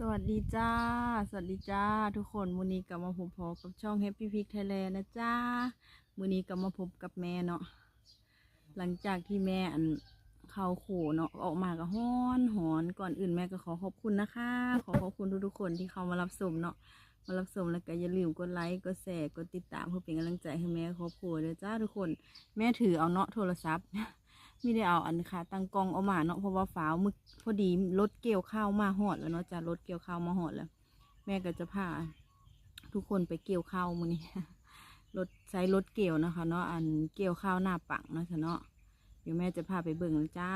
สวัสดีจ้า สวัสดีจ้า ทุกคนมือนี้กลับมาพบพอกับช่อง Happy Pig Thailand นะจ้ามือนี้กลับมาพบกับแม่เนาะ หลังจากที่แม่อันเข้าโขเนาะออกมาก็ฮ้อนหอนก่อนอื่นแม่ก็ขอขอบคุณนะคะ ขอขอบคุณทุกๆคนที่เข้ามารับชมเนาะ มารับชมแล้วก็อย่าลืมกดไลค์ กดแชร์ กดติดตามเพื่อเป็นกำลังใจให้แม่ครอบครัวด้วยจ้าทุกคน แม่ถือเอาเนาะโทรศัพท์ ไม่ได้เอาอันค่ะตั้งกองเอามาเนาะเพราะว่าฟ้าวมึกพอดีรถเกี่ยวข้าวมาหอดแล้วเนาะจ้ารถเกี่ยวข้าวมาหอดแล้ว แม่ก็จะพาทุกคนไปเกี่ยวข้าวมื้อนี้รถใช้รถเกี่ยวนะคะเนาะอันเกี่ยวข้าวหน้าปังเนาะเนาะเดี๋ยวแม่จะพาไปเบิ่งนจ้า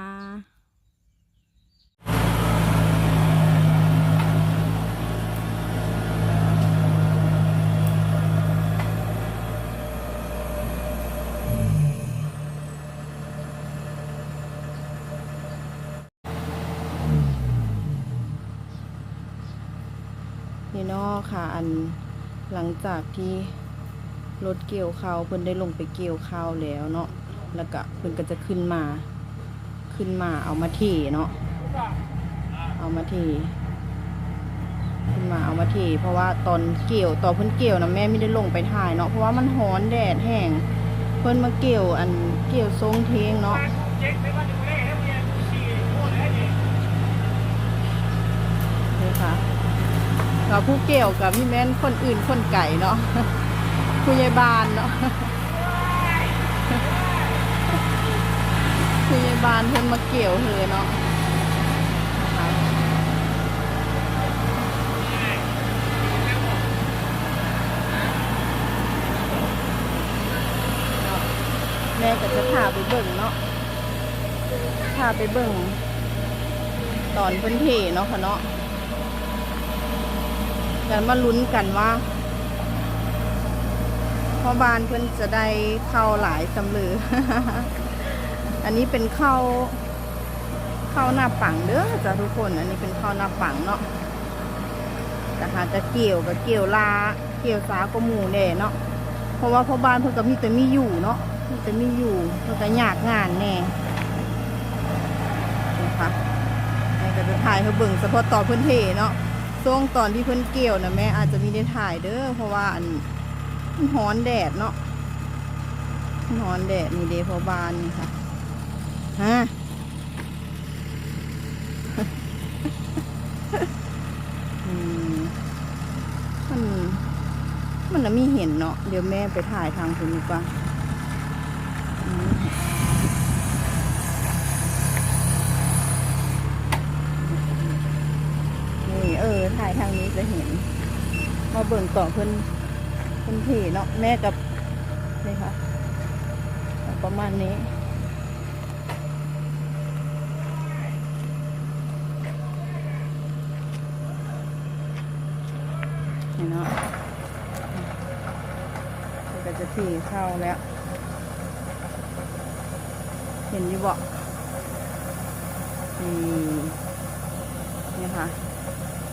นี่นาะค่ะ อันหลังจากที่รถเกี่ยวข้าวเพิ่นได้ลงไปเกี่ยวข้าวแล้วเนาะแล้วก็เพิ่นก็จะขึ้นมา ขึ้นมาเอามาเทเนาะเอามาเทขึ้นมาเอามาเทเพราะว่าตอนเกี่ยวตอนเพิ่นเกี่ยวนะแม่ไม่ได้ลงไปถ่ายเนาะเพราะว่ามันร้อนแดดแห้งเพิ่นมาเกี่ยวอันเกี่ยวทรงเทงเนาะ นี่ค่ะ เราผู้เกี่ยวกับพี่แม่นคนอื่นคนไก่เนาะผู้ใหญ่บ้านเนาะผู้ใหญ่บ้านเพิ่นมาเกี่ยวเธอเนาะแม่ก็จะพาไปเบิ่งเนาะพาไปเบิ่งตอนพิ่นเทเนาะค่ะเนาะ กันมาลุ้นกันว่าพ่อบานเพิ่นจะได้เข้าหลายสำลือ อันนี้เป็นเข้าเข้าหน้าปังเด้อจ้ะทุกคน อันนี้เป็นเข้าหน้าปังเนาะแต่หาจะเกี่ยวกับเกี่ยวลาเกี่ยวสาก็หมูแน่เนาะ เพราะว่าพ่อบ้านเพิ่นก็มีแต่มีอยู่เนาะมีแต่มีอยู่เพิ่นก็ยากงานแน่นะคะแม่ก็จะถ่ายให้เบิ่งเฉพาะต่อพิ่นเทเนาะ ช่วงตอนที่เพิ่นเกี่ยวนะแม่อาจจะมีได้ถ่ายเด้อเพราะว่าอันร้อนแดดเนาะมันร้อนแดดนี่เดพอบานนี่ค่ะฮะมันมันน่ะมีเห็นเนาะเดี๋ยวแม่ไปถ่ายทางคุณดีกว่าอืม นี่เออถ่ายทางนี้จะเห็น มาเบิ่งต่อเพิ่นเพิ่นเพเนาะแม่กับนี่ค่ะ ประมาณนี้เนาะก็จะถีเข้าแล้ว เห็นอยู่บ่นี่นี่ค่ะ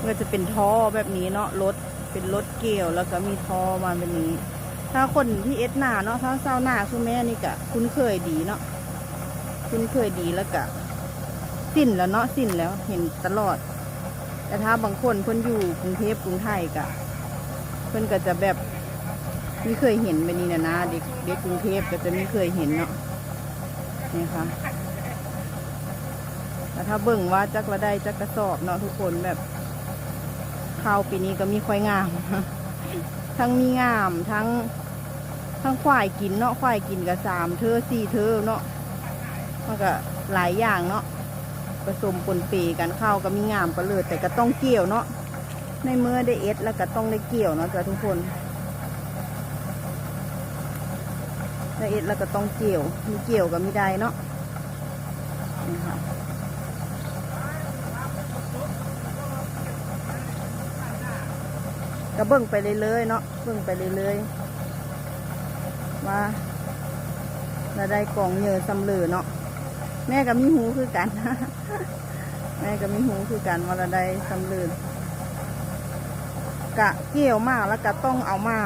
ก็จะเป็นท่อแบบนี้เนาะรถเป็นรถเกี่ยวแล้วก็มีท่อมาแบบนี้ ถ้าคนที่เอสหนาเนาะถ้าเศร้าหน้าคือแม่นี่ก็คุ้นเคยดีเนาะคุ้นเคยดีแล้วก็สิ้นแล้วเนาะสิ้นแล้วเห็นตลอด แต่ถ้าบางคนเพิ่นอยู่กรุงเทพกรุงไทยก็เพิ่นก็จะแบบไม่เคยเห็นแบบนี้นะนะเด็กเด็กกรุงเทพก็จะไม่เคยเห็นเนาะนี่ค่ะแต่ถ้าเบิ่งว่าจักระได้จักกระสอบเนาะทุกคนแบบ ข้าวปีนี้ก็มีควายงาม ทั้งมีงามทั้งทั้งควายกินเนาะควายกินกับสามเธอสี่เธอเนาะมันก็หลายอย่างเนาะผสมปนเปีกันข้าวก็มีงามก็เลยแต่ก็ต้องเกี่ยวเนาะในเมื่อได้เอสแล้วก็ต้องได้เกี่ยวเนาะจ้ะทุกคนได้เอสแล้วก็ต้องเกี่ยวมีเกี่ยวกับมีได้เนาะนี่ค่ะ ก็เบิ่งไปเรื่อยๆเนาะเบิ่งไปเรื่อยๆว่าเราได้กล่องเหยื่อสำเลือเนาะแม่ก็มีหูคือกัน แม่ก็มีหูคือกันว่าเราได้สำเลือกะเกี่ยวมากแล้วก็ต้องเอามา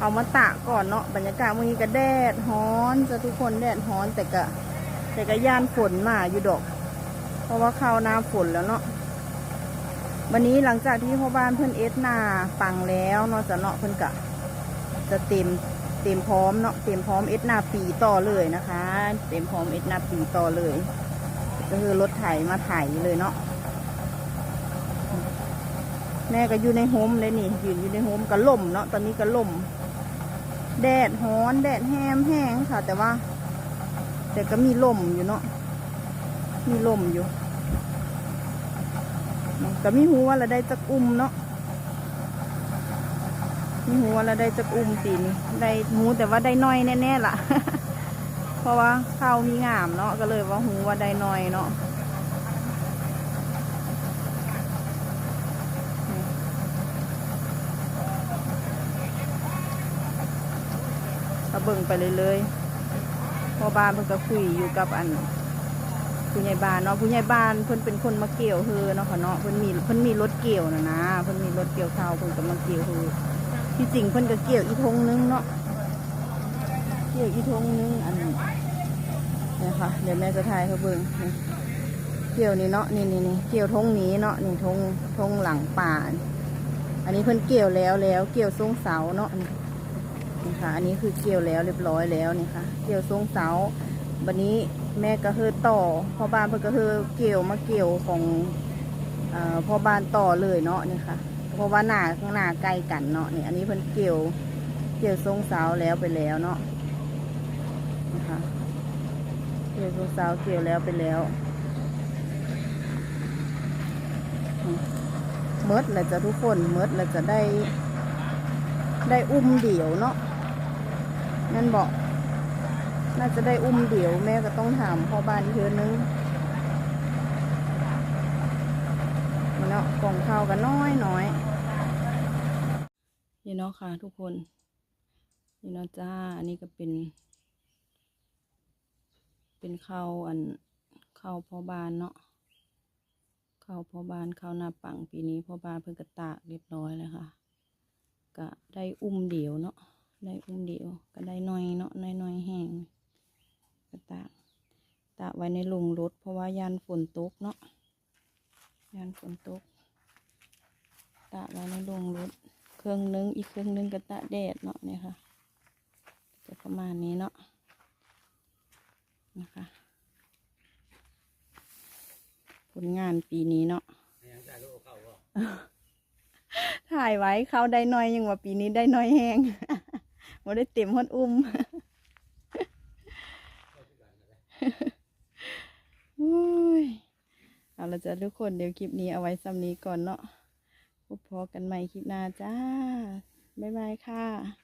เอามาตากก่อนเนาะบรรยากาศวันนี้ก็แดดฮ้อนจะทุกคนแดดฮ้อนแต่ก็แต่ก็ย่านฝนมาอยู่ดอก เพราะว่าเข้าหน้าฝนแล้วเนาะ วันนี้หลังจากที่พ่อบ้านเพื่อนเอสนาปังแล้วเนาะจะเนาะเพื่อนกะจะเต็มเต็มพร้อมเนาะเต็มพร้อมเอสนาปีต่อเลยนะคะ เต็มพร้อมเอสนาปีต่อเลย ก็คือรถไถมาไถเลยเนาะแม่ก็อยู่ในโฮมเลยนี่ยืนอยู่ในโฮมก็ล่มเนาะตอนนี้ก็ล่ม แดดฮ้อนแดดแห้มแห้งค่ะ แต่ว่า แต่ก็มีลมอยู่เนาะมีลมอยู่ ก็มีหูว่าเราได้จักอุ้มเนาะมีหูว่าเราได้จักอุ้มปีนี้ได้หูแต่ว่าได้น้อยแน่ๆล่ะ เพราะว่าข้าวมีงามเนาะก็เลยว่าหูว่าได้น้อยเนาะก็เบิ่งไปเลยเลยพอบ้านเพิ่นก็คุยอยู่กับอัน ผู้ใหญ่บ้านเนาะผู้ใหญ่บ้านเพิ่นเป็นคนมาเกี่ยวเฮือเนาะค่ะเนาะเพิ่นมีเพิ่นมีรถเกี่ยวนะนะเพิ่นมีรถเกี่ยวข้าวเพิ่นก็มาเกี่ยวเฮือที่จริงเพิ่นก็เกี่ยวอีทงนึงเนาะเกี่ยวอีทงนึงอันนี้เนี่ยค่ะเดี๋ยวแม่จะถ่ายให้เบิ่งนี่เกี่ยวนี่เนาะนี่นี่นี่เกี่ยวทงนี้เนาะนี่ทงทงหลังป่าอันนี้เพิ่นเกี่ยวแล้วแล้วเกี่ยวทรงเสาเนาะนี่นี่ค่ะ อันนี้คือเกี่ยวแล้วเรียบร้อยแล้วนี่ค่ะ เกี่ยวทรงเสา วันนี้แม่ก็คือต่อพ่อบ้านเพิ่นก็คือเกี่ยวมาเกี่ยวของเอ่อพ่อบ้านต่อเลยเนาะนี่ค่ะเพราะว่าหน้าข้างหน้าใกล้กันเนาะนี่อันนี้เพิ่นเกี่ยวเกี่ยวทรงเสาแล้วไปแล้วเนาะนะคะเกี่ยวทรงเสาเกี่ยวแล้วไปแล้วเมดแล้วจะทุกคนเมดแล้วจะได้ได้อุ้มเดี่ยวเนาะนั่นบอก น่าจะได้อุ้มเดี๋ยวแม่ก็ต้องถามพ่อบ้านเทือนึงมันเนาะกล่องข้าวกันน้อยน้อยนี่เนาะค่ะทุกคน นี่เนาะจ้า อันนี้ก็เป็น เป็นข้าวอันข้าวพ่อบ้านเนาะข้าวพ่อบ้านข้าวหน้าปังปีนี้พ่อบ้านเพิ่งกระตากเรียบร้อยแล้วค่ะก็ได้อุ้มเดียวเนาะได้อุ้มเดียวก็ได้น้อยเนาะน้อยน้อยแห้ง ตากตากไว้ในโรงรถเพราะว่ายานฝนตกเนาะยานฝนตกตากไว้ในโรงรถเครื่องนึงอีกเครื่องนึงก็ตากแดดเนาะเนี่ยค่ะจะประมาณนี้เนาะนะคะผลงานปีนี้เนาะถ่ายไว้เขาได้น้อยยังว่าปีนี้ได้น้อยแห้งม่ได้เต็มฮอดอุ้ม โอ้ย เอาละจ้ะทุกคนเดี๋ยวคลิปนี้เอาไว้ซ้ำนี้ก่อนเนาะพบพอกันใหม่คลิปหน้าจ้า บ๊ายบายค่ะ